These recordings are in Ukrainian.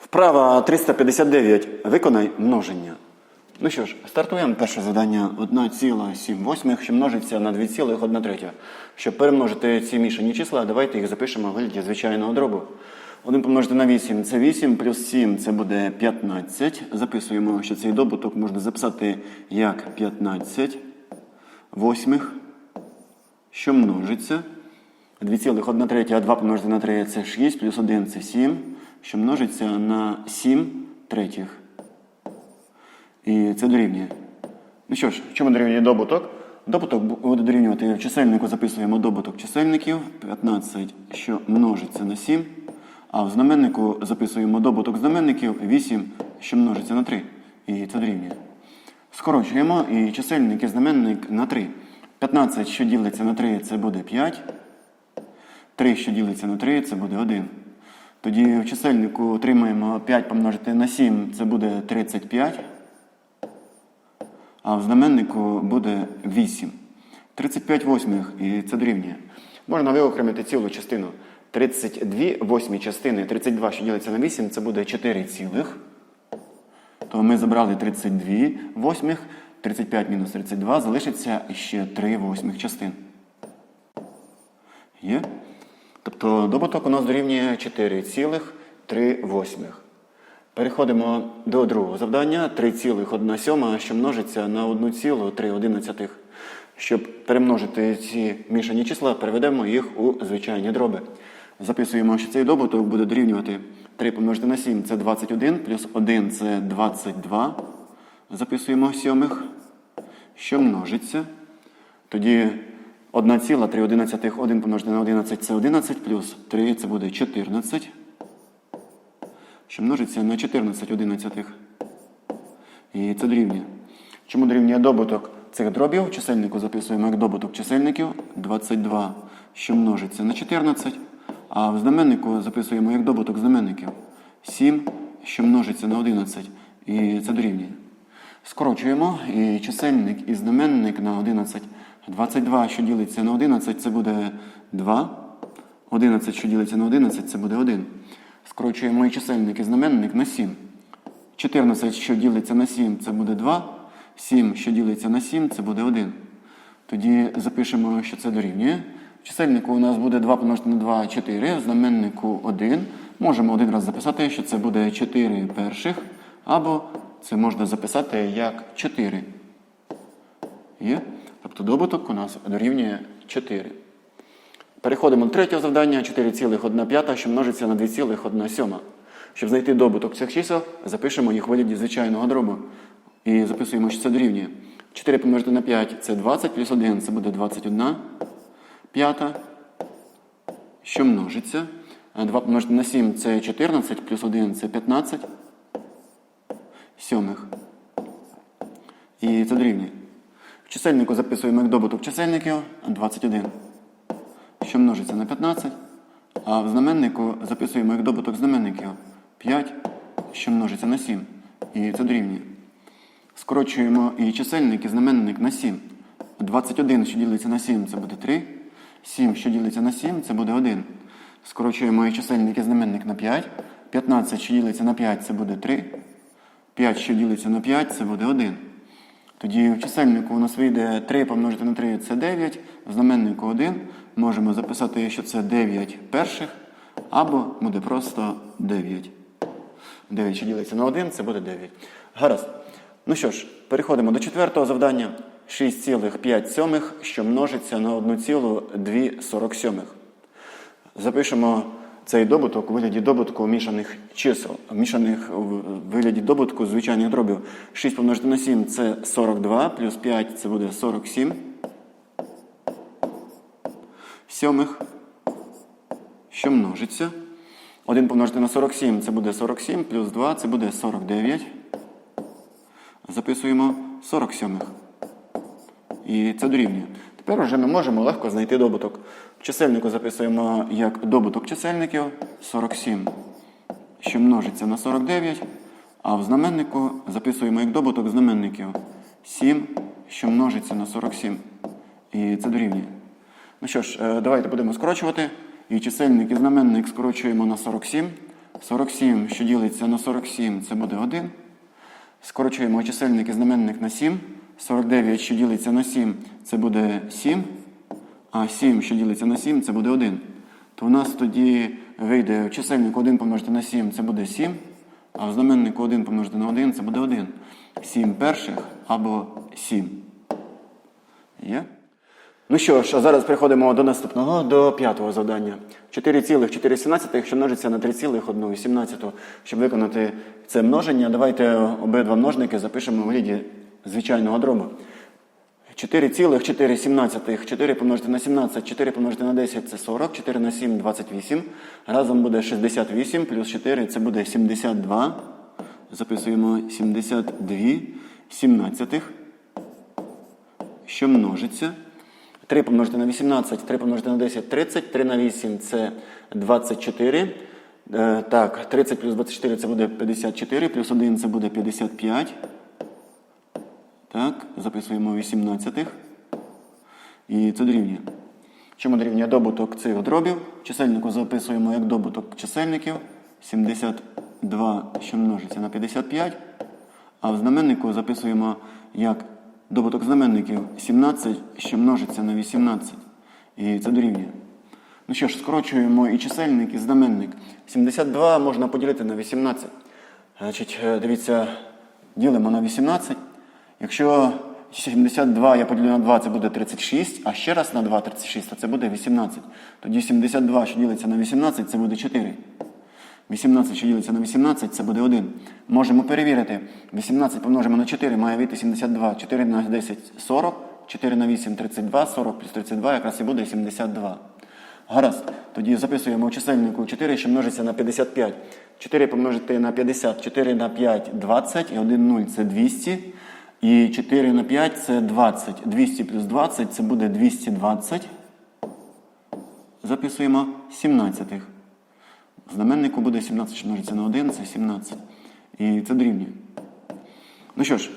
Вправа 359. Виконай множення. Ну що ж, стартуємо перше завдання 1,7, що множиться на 2,1 третя. Щоб перемножити ці мішані числа, давайте їх запишемо в вигляді звичайного дробу. 1 помножити на 8 це 8, плюс 7 це буде 15. Записуємо, що цей добуток можна записати як 15 восьмих, що множиться. 2,1 третя, а 2 помножити на 3 це 6, плюс 1 це 7, що множиться на 7 третіх. І це дорівнює. Ну що ж, в чому дорівнює добуток? Добуток буде дорівнювати в чисельнику записуємо добуток чисельників 15, що множиться на 7. А в знаменнику записуємо добуток знаменників 8, що множиться на 3. І це дорівнює. Скорочуємо і чисельник і знаменник на 3. 15, що ділиться на 3, це буде 5. 3, що ділиться на 3, це буде 1. Тоді в чисельнику отримаємо 5 помножити на 7, це буде 35. А в знаменнику буде 8. 35 восьмих, і це дорівнює. Можна виокремити цілу частину. 32 восьмі частини, 32, що ділиться на 8, це буде 4 цілих. То ми забрали 32 восьмих, 35 мінус 32, залишиться ще 3 восьмих частин. Є? Тобто добуток у нас дорівнює 4,3. Переходимо до другого завдання 3,1 що множиться на 1,3. Щоб перемножити ці мішані числа, переведемо їх у звичайні дроби. Записуємо, що цей добуток буде дорівнювати 3 помножити на 7 це 21, плюс 1 це 22. Записуємо сьомих, що множиться. Тоді 1,3 1 помножити на 11 це 11, плюс 3 це буде 14 що множиться на 14 одинадцятих. І це дорівнює. Чому дорівнює добуток цих дробів? В чисельнику записуємо як добуток чисельників 22, що множиться на 14. А в знаменнику записуємо як добуток знаменників 7, що множиться на 11. І це дорівнює. Скорочуємо і чисельник і знаменник на 11. 22, що ділиться на 11, це буде 2. 11, що ділиться на 11, це буде 1. Скорочуємо і чисельник і знаменник на 7. 14, що ділиться на 7, це буде 2. 7, що ділиться на 7, це буде 1. Тоді запишемо, що це дорівнює. В чисельнику у нас буде 2 помножити на 2 4, в знаменнику 1. Можемо один раз записати, що це буде 4 перших, або це можна записати як 4. Є? Тобто добуток у нас дорівнює 4. Переходимо до третього завдання 4,1 що множиться на 2,1 Щоб знайти добуток цих чисел, запишемо їх в вигляді звичайного дробу. І записуємо, що це дорівнює. 4 помножити на 5 це 20, плюс 1 це буде 21. П'ята, що множиться. 2 помножити на 7 це 14, плюс 1 це 15. Сьомих. І це дорівнює. В чисельнику записуємо як добуток чисельників 21 що множиться на 15, а в знаменнику записуємо як добуток знаменників 5, що множиться на 7. І це дорівнює. Скорочуємо і чисельник, і знаменник на 7. 21, що ділиться на 7, це буде 3. 7, що ділиться на 7, це буде 1. Скорочуємо і чисельник і знаменник на 5. 15, що ділиться на 5, це буде 3. 5, що ділиться на 5, це буде 1. Тоді в чисельнику у нас вийде 3 помножити на 3 це 9, в знаменнику 1. Можемо записати, що це 9 перших, або буде просто 9. 9, що ділиться на 1, це буде 9. Гаразд. Ну що ж, переходимо до четвертого завдання. 6,5, що множиться на 1,247. Запишемо цей добуток у вигляді добутку мішаних чисел, мішаних у вигляді добутку звичайних дробів. 6 помножити на 7 це 42, плюс 5 це буде 47. Сьомих, що множиться. 1 помножити на 47 це буде 47, плюс 2 це буде 49. Записуємо 47. І це дорівнює. Тепер вже ми можемо легко знайти добуток. В чисельнику записуємо як добуток чисельників 47, що множиться на 49. А в знаменнику записуємо як добуток знаменників 7, що множиться на 47. І це дорівнює. Ну що ж, е, давайте будемо скорочувати. І чисельник і знаменник скорочуємо на 47. 47, що ділиться на 47, це буде 1. Скорочуємо чисельник і знаменник на 7. 49, що ділиться на 7, це буде 7. А 7, що ділиться на 7, це буде 1. То у нас тоді вийде в чисельнику 1 помножити на 7, це буде 7. А в знаменнику 1 помножити на 1, це буде 1. 7 перших або 7. Є? Ну що ж, а зараз переходимо до наступного, до п'ятого завдання. 4,417, що множиться на 3,117. Щоб виконати це множення, давайте обидва множники запишемо в вигляді звичайного дробу. 4,417. 4 помножити на 17, 4 помножити на 10 це 40, 4 на 7 28. Разом буде 68, плюс 4 це буде 72. Записуємо 72 сімнадцятих що множиться. 3 помножити на 18, 3 помножити на 10 30, 3 на 8 це 24. Е, так, 30 плюс 24 це буде 54, плюс 1 це буде 55. Так, записуємо 18. І це дорівнює. Чому дорівнює добуток цих дробів? Чисельнику записуємо як добуток чисельників 72, що множиться на 55. А в знаменнику записуємо як добуток знаменників 17, що множиться на 18. І це дорівнює. Ну що ж, скорочуємо і чисельник, і знаменник. 72 можна поділити на 18. Значить, е, дивіться, ділимо на 18. Якщо 72 я поділю на 2, це буде 36, а ще раз на 2 36, то це буде 18. Тоді 72, що ділиться на 18, це буде 4. 18, що ділиться на 18, це буде 1. Можемо перевірити. 18 помножимо на 4, має вийти 72. 4 на 10 – 40, 4 на 8 – 32, 40 плюс 32 якраз і буде 72. Гаразд. Тоді записуємо у чисельнику 4, що множиться на 55. 4 помножити на 50, 4 на 5 – 20, і 1 0 – це 200. І 4 на 5 – це 20. 200 плюс 20 – це буде 220. Записуємо 17. В знаменнику буде 17, що множиться на 1, це 17. І це дорівнює. Ну що ж,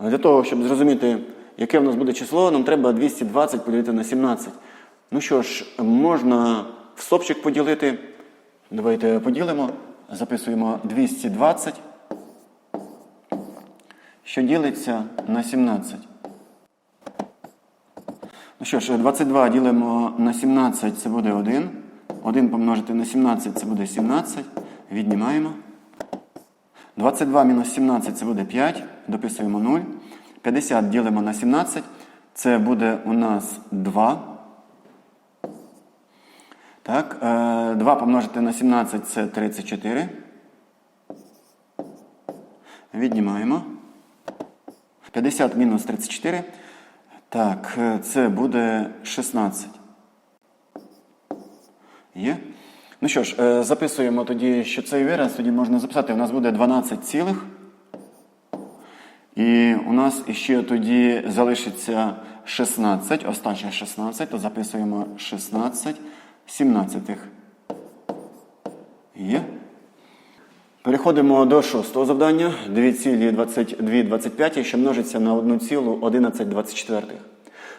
для того, щоб зрозуміти, яке в нас буде число, нам треба 220 поділити на 17. Ну що ж, можна в стопчик поділити. Давайте поділимо. Записуємо 220, що ділиться на 17. Ну що ж, 22 ділимо на 17, це буде 1. 1 помножити на 17 це буде 17. Віднімаємо. 22 мінус 17 це буде 5. Дописуємо 0. 50 ділимо на 17. Це буде у нас 2. Так, 2 помножити на 17 це 34. Віднімаємо. 50 мінус 34. Так, е, це буде 16. Є? Ну що ж, е, записуємо тоді, що цей вираз тоді можна записати. У нас буде 12 цілих. І у нас ще тоді залишиться 16, останнє 16, то записуємо 16 сімнадцятих. Є? Переходимо до шостого завдання. 2,2225, що множиться на 1,1124.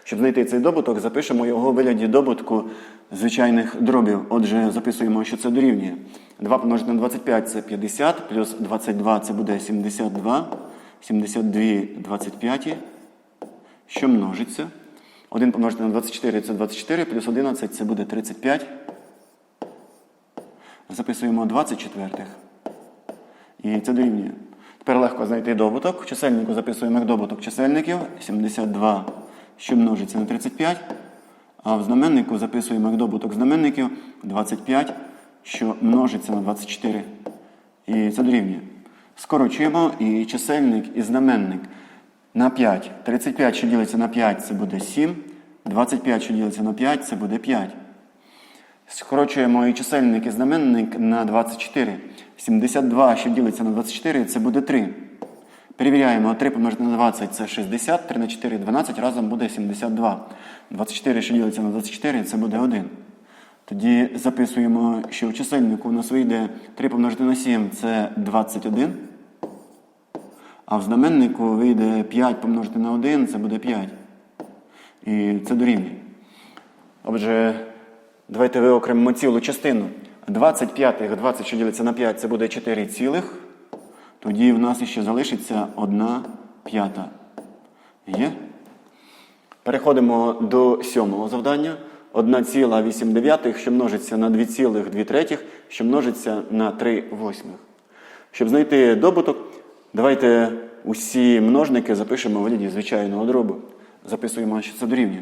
Щоб знайти цей добуток, запишемо його у вигляді добутку звичайних дробів. Отже, записуємо, що це дорівнює. 2 помножити на 25 це 50, плюс 22 це буде 72, 72 25, що множиться. 1 помножити на 24 це 24, плюс 11 це буде 35. Записуємо 24. І це дорівнює. Тепер легко знайти добуток. В чисельнику записуємо як добуток чисельників 72, що множиться на 35. А в знаменнику записуємо як добуток знаменників 25, що множиться на 24. І це дорівнює. Скорочуємо і чисельник, і знаменник на 5. 35, що ділиться на 5, це буде 7. 25, що ділиться на 5, це буде 5. Скорочуємо і чисельник, і знаменник на 24. 72, що ділиться на 24, це буде 3. Перевіряємо, 3 помножити на 20 це 60, 3 на 4 12, разом буде 72. 24, що ділиться на 24, це буде 1. Тоді записуємо, що в чисельнику у нас вийде 3 помножити на 7 це 21. А в знаменнику вийде 5 помножити на 1, це буде 5. І це дорівнює. Отже, давайте виокремимо цілу частину. 25, 20, що ділиться на 5, це буде 4 цілих. Тоді в нас ще залишиться 1 п'ята. Є? Переходимо до сьомого завдання. 1,8, що множиться на 2,2 третіх, що множиться на 3 восьмих. Щоб знайти добуток, давайте усі множники запишемо в вигляді звичайного дробу. Записуємо, що це дорівнює.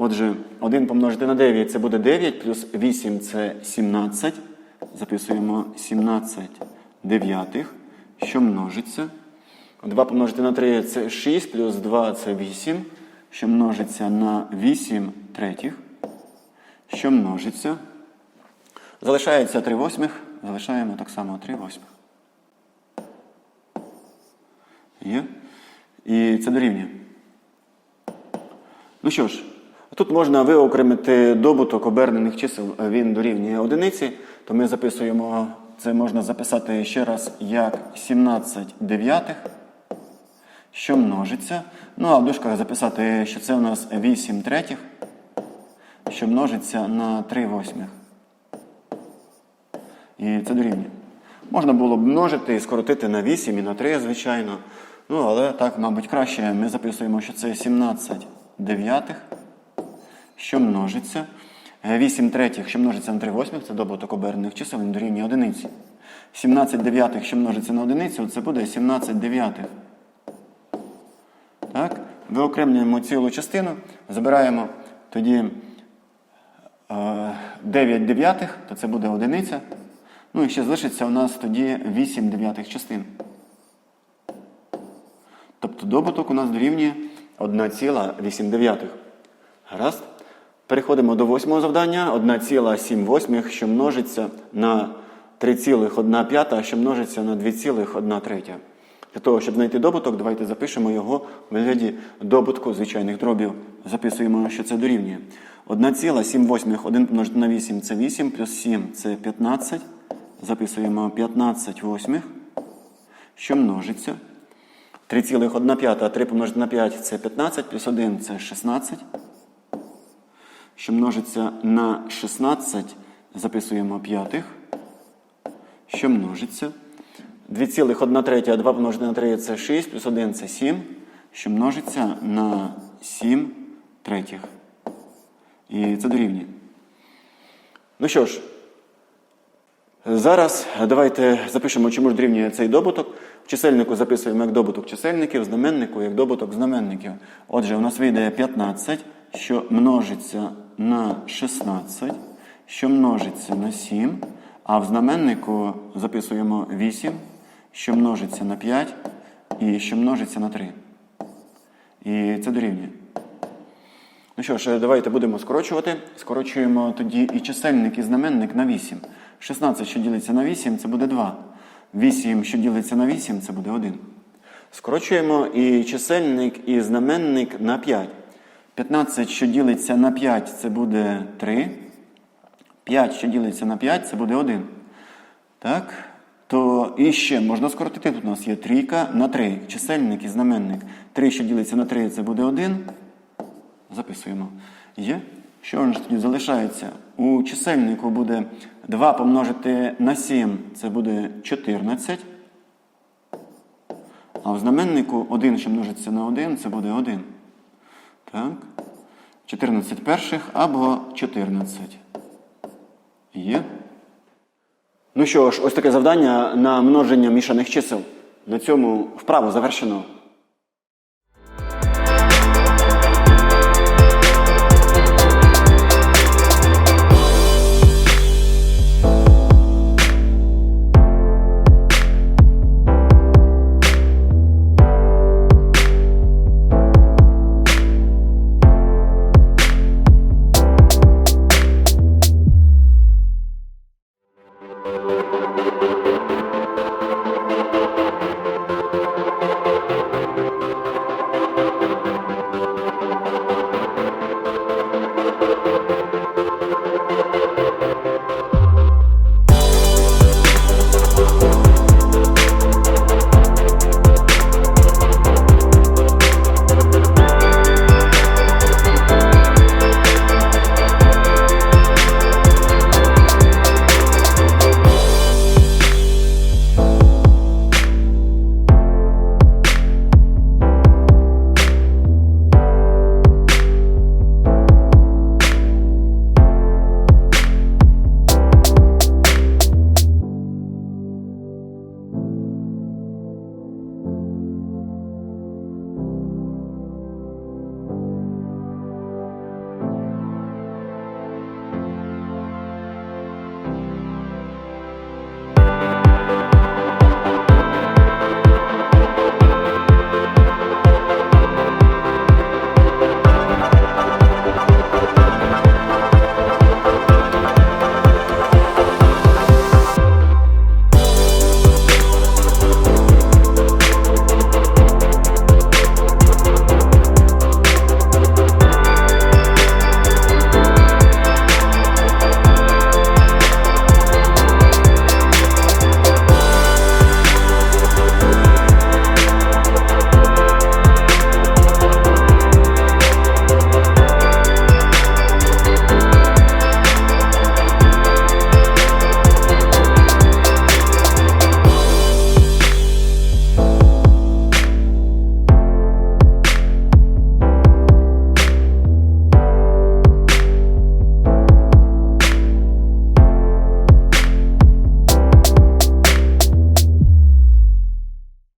Отже, 1 помножити на 9 це буде 9, плюс 8 це 17. Записуємо 17 дев'ятих, що множиться. 2 помножити на 3 це 6, плюс 2 це 8, що множиться на 8 третіх, що множиться. Залишається 3 восьмих, залишаємо так само 3 восьмих. Є. І це дорівнює. Ну що ж, тут можна виокремити добуток обернених чисел, він дорівнює одиниці, то ми записуємо, це можна записати ще раз як 17 дев'ятих, що множиться. Ну, а в дужках записати, що це у нас 8 третіх, що множиться на 3 восьмих. І це дорівнює. Можна було б множити і скоротити на 8 і на 3, звичайно. Ну, але так, мабуть, краще. Ми записуємо, що це 17 дев'ятих, що множиться. 8 третіх, що множиться на 3 восьмих, це добуток обернених чисел, він дорівнює одиниці. 17 дев'ятих, що множиться на одиницю, це буде 17 дев'ятих. Так? Виокремлюємо цілу частину, забираємо тоді е, 9 дев'ятих, то це буде одиниця. Ну і ще залишиться у нас тоді 8 дев'ятих частин. Тобто добуток у нас дорівнює 1,8. Гаразд. Переходимо до восьмого завдання. 1,7 що множиться на 3,1 що множиться на 2,1. Для того, щоб знайти добуток, давайте запишемо його в вигляді добутку звичайних дробів. Записуємо, що це дорівнює. 1,7 1 помножити на 8 це 8, плюс 7 це 15. Записуємо 15 восьмих, що множиться. 3,1 п'ята, 3 помножити на 5 це 15, плюс 1 це 16. Що множиться на 16, записуємо п'ятих. Що множиться. 2,1 третя, 2 помножити на 3 це 6, плюс 1 це 7, що множиться на 7 третіх. І це дорівнює. Ну що ж, зараз давайте запишемо, чому ж дорівнює цей добуток. В чисельнику записуємо як добуток чисельників, в знаменнику як добуток знаменників. Отже, у нас вийде 15, що множиться на 16, що множиться на 7, а в знаменнику записуємо 8, що множиться на 5 і що множиться на 3. І це дорівнює. Ну що ж, давайте будемо скорочувати. Скорочуємо тоді і чисельник, і знаменник на 8. 16, що ділиться на 8, це буде 2. 8, що ділиться на 8, це буде 1. Скорочуємо і чисельник, і знаменник на 5. 15, що ділиться на 5, це буде 3. 5, що ділиться на 5, це буде 1. Так? То і ще можна скоротити. Тут у нас є трійка на 3. Чисельник і знаменник. 3, що ділиться на 3, це буде 1. Записуємо. Є. Що ж тоді залишається? У чисельнику буде 2 помножити на 7, це буде 14. А в знаменнику 1, що множиться на 1, це буде 1. Так. 14 перших або 14. Є. Ну що ж, ось таке завдання на множення мішаних чисел. На цьому вправо завершено.